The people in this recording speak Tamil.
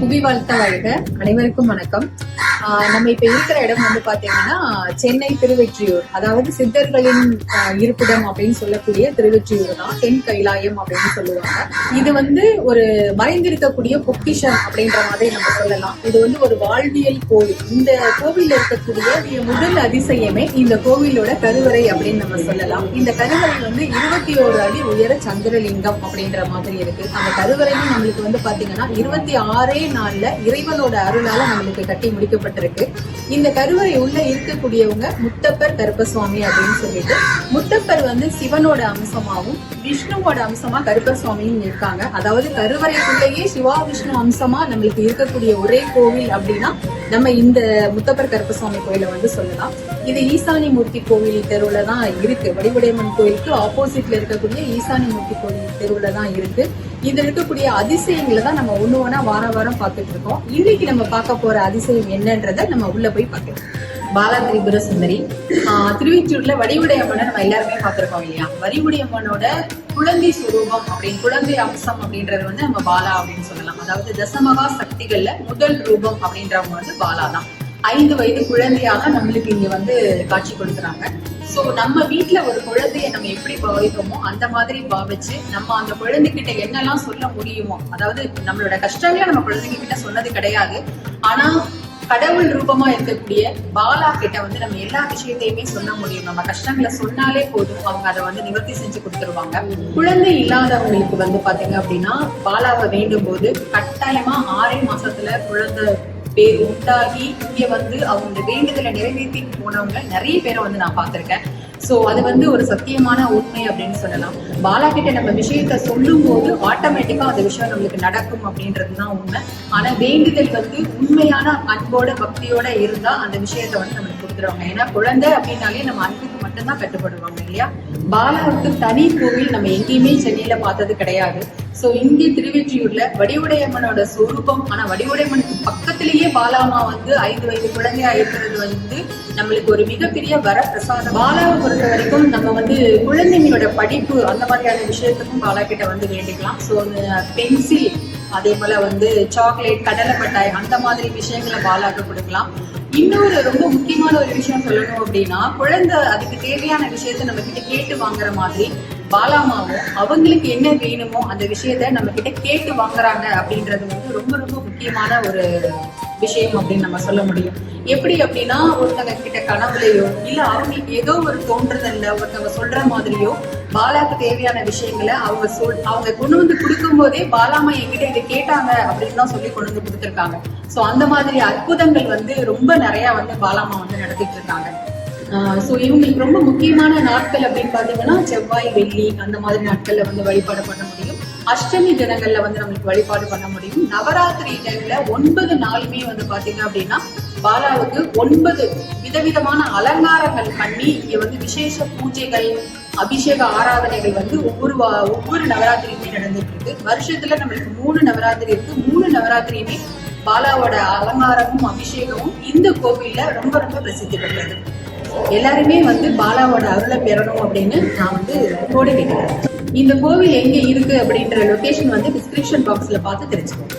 புவி வாழ்த்த வாழ்க. அனைவருக்கும் வணக்கம். நம்ம இப்ப இருக்கிற இடம் வந்து பாத்தீங்கன்னா சென்னை திருவெற்றியூர். அதாவது சித்தர்களின் இருப்பிடம் அப்படின்னு சொல்லக்கூடிய திருவெற்றியூர் தான். தென் கைலாயம் அப்படின்னு சொல்லுவாங்க. இது வந்து ஒரு மறைந்திருக்கக்கூடிய பொக்கிஷம் அப்படின்ற மாதிரி நம்ம சொல்லலாம். இது வந்து ஒரு வாழ்வியல் கோவில். இந்த கோவில் இருக்கக்கூடிய முதல் அதிசயமே இந்த கோவிலோட கருவறை அப்படின்னு நம்ம சொல்லலாம். இந்த கருவறை வந்து இருபத்தி ஓரு அடி உயர சந்திரலிங்கம் அப்படின்ற மாதிரி இருக்கு. அந்த கருவறையும் நம்மளுக்கு வந்து பாத்தீங்கன்னா இருபத்தி ஆறே நாள்ல இறைவனோட அருளால நம்மளுக்கு கட்டி முடிக்கப்பட்டிருக்கு. இந்த கருவறை உள்ள இருக்கக்கூடியவங்க முத்தப்பர் கருப்பசுவாமி அப்படின்னு சொல்லிட்டு முத்தப்பர் வந்து சிவனோட அம்சமாவும் விஷ்ணுவோட அம்சமா கருப்பர் சுவாமியும் இருக்காங்க. அதாவது கருவறைக்குள்ளேயே சிவா விஷ்ணு அம்சமா நம்மளுக்கு இருக்கக்கூடிய ஒரே கோவில் அப்படின்னா நம்ம இந்த முத்தப்பர் கருப்பசுவாமி கோயில வந்து சொல்லலாம். இது ஈசானி மூர்த்தி கோவில் தெருவுல தான் இருக்கு. வடிவுடையம்மன் கோயிலுக்கு ஆப்போசிட்ல இருக்கக்கூடிய ஈசானி மூர்த்தி கோவில் தெருவுல தான் இருக்கு. இதில் இருக்கக்கூடிய அதிசயங்களை தான் நம்ம ஒன்று ஒன்றா வாரம் வாரம் பார்த்துட்டு இருக்கோம். இன்னைக்கு நம்ம பார்க்க போற அதிசயம் என்னன்றதை நம்ம உள்ள போய் பார்க்கலாம். பாலா திரிபுர சுந்தரி திருவிச்சூர்ல திருவெற்றியூர்ல வடிவுடையம்மனை நம்ம எல்லாருமே பார்த்திருக்கோம் இல்லையா? வடிவுடையம்மனோட குழந்தை சுரூபம் அப்படின்னு குழந்தை அம்சம் அப்படின்றது வந்து நம்ம பாலா அப்படின்னு சொல்லலாம். அதாவது தசமகா சக்திகள்ல முதல் ரூபம் அப்படின்றவங்க வந்து பாலா தான் ஐந்து வயது குழந்தையாக நம்மளுக்கு இங்க வந்து காட்சி கொடுக்குறாங்க. ஸோ நம்ம வீட்டில் ஒரு குழந்தைய நம்ம எப்படி பாவிப்போமோ அந்த மாதிரி பாவிச்சு நம்ம அந்த குழந்தைகிட்ட என்னெல்லாம் சொல்ல முடியுமோ அதாவது நம்மளோட கஷ்டங்களை நம்ம குழந்தைங்க கிட்ட சொன்னது கிடையாது. ஆனா கடவுள் ரூபமா இருக்கக்கூடிய பாலா கிட்ட வந்து நம்ம எல்லா விஷயத்தையுமே சொல்ல முடியும். நம்ம கஷ்டங்களை சொன்னாலே போதும். அவங்க அதை வந்து நிவர்த்தி செஞ்சு கொடுத்துருவாங்க. குழந்தை இல்லாதவங்களுக்கு வந்து பாத்தீங்க அப்படின்னா பாலாவை வேண்டும் போது கட்டாயமா ஆறே மாசத்துல குழந்தை பேர் உண்டாகி இங்க வந்து அவங்க வேண்டுதலை நிறைவேற்றி போனவங்க நிறைய பேரை வந்து நான் பார்த்திருக்கேன். சோ அது வந்து ஒரு சத்தியமான உண்மை அப்படின்னு சொல்லலாம். பாலா கிட்ட நம்ம விஷயத்த சொல்லும் போது ஆட்டோமேட்டிக்கா அந்த விஷயம் நம்மளுக்கு நடக்கும் அப்படின்றது தான் உண்மை. ஆனா வேண்டுதல் வந்து உண்மையான அன்போட பக்தியோட இருந்தா அந்த விஷயத்த வந்து நம்மளுக்கு கொடுத்துருவாங்க. ஏன்னா குழந்தை அப்படின்னாலே நம்ம அன்புக்கு மட்டும்தான் கட்டுப்படுவாங்க இல்லையா? பாலாவுக்கு தனி கோவில் நம்ம எங்கேயுமே சென்னையில பார்த்தது கிடையாது. சோ இங்கே திருவெற்றியூர்ல வடிவுடையம்மனோட சொரூபம் ஆனா வடிவுடையம்மனுக்கு பக்கத்திலேயே பாலாமா வந்து ஐந்து வயது குழந்தையா இருக்கிறது வந்து நம்மளுக்கு ஒரு மிகப்பெரிய வரப்பிரசாதம். பாலாவை பொறுத்த வரைக்கும் நம்ம வந்து குழந்தைங்களோட படிப்பு அந்த மாதிரியான விஷயத்துக்கும் பாலா கிட்ட வந்து வேண்டிக்கலாம். ஸோ பென்சில் அதே போல வந்து சாக்லேட் கடலை மிட்டாய் அந்த மாதிரி விஷயங்களை பாலாக்கு கொடுக்கலாம். இன்னொரு ரொம்ப முக்கியமான ஒரு விஷயம் சொல்லணும் அப்படின்னா குழந்தை அதுக்கு தேவையான விஷயத்த நம்ம கிட்ட கேட்டு வாங்குற மாதிரி பாலாமாவும் அவங்களுக்கு என்ன வேணுமோ அந்த விஷயத்த நம்ம கிட்ட கேட்டு வாங்குறாங்க அப்படின்றது வந்து ரொம்ப ரொம்ப முக்கியமான ஒரு விஷயம் அப்படின்னு நம்ம சொல்ல முடியும். எப்படி அப்படின்னா ஒருத்தங்க கிட்ட கனவுலையோ இல்ல அவங்களுக்கு ஏதோ ஒரு தோன்றுதல்ல ஒருத்தவங்க சொல்ற மாதிரியோ பாலாக்கு தேவையான விஷயங்களை அவங்க சொல் அவங்க கொண்டு வந்து கொடுக்கும் போதே பாலாமா என்கிட்ட இதை கேட்டாங்க அப்படின்னு தான் சொல்லி கொண்டு வந்து கொடுத்துருக்காங்க. சோ அந்த மாதிரி அற்புதங்கள் வந்து ரொம்ப நிறைய வந்து பாலாமா வந்து நடத்திட்டு இருக்காங்க. ஸோ இவங்களுக்கு ரொம்ப முக்கியமான நாட்கள் அப்படின்னு பார்த்தீங்கன்னா செவ்வாய் வெள்ளி அந்த மாதிரி நாட்கள்ல வந்து வழிபாடு பண்ண முடியும். அஷ்டமி தினங்கள்ல வந்து நம்மளுக்கு வழிபாடு பண்ண முடியும். நவராத்திரி டைம்ல ஒன்பது நாளுமே வந்து பாத்தீங்க அப்படின்னா பாலாவுக்கு ஒன்பது விதவிதமான அலங்காரங்கள் பண்ணி இங்க வந்து விசேஷ பூஜைகள் அபிஷேக ஆராதனைகள் வந்து ஒவ்வொரு வா- ஒவ்வொரு நவராத்திரியுமே நடந்துட்டு இருக்கு வருஷத்துல நம்மளுக்கு மூணு நவராத்திரி இருக்கு. மூணு நவராத்திரியுமே பாலாவோட அலங்காரமும் அபிஷேகமும் இந்த கோவில்ல ரொம்ப ரொம்ப பிரசித்தி பெற்றது. எல்லாருமே வந்து பாலாவோட அருளை பெறணும் அப்படின்னு நான் வந்து கோடி கேட்கிறேன் இந்த கோவில் எங்க இருக்கு அப்படின்ற லொகேஷன் வந்து டிஸ்கிரிப்ஷன் பாக்ஸ்ல பார்த்து தெரிஞ்சுக்கோங்க.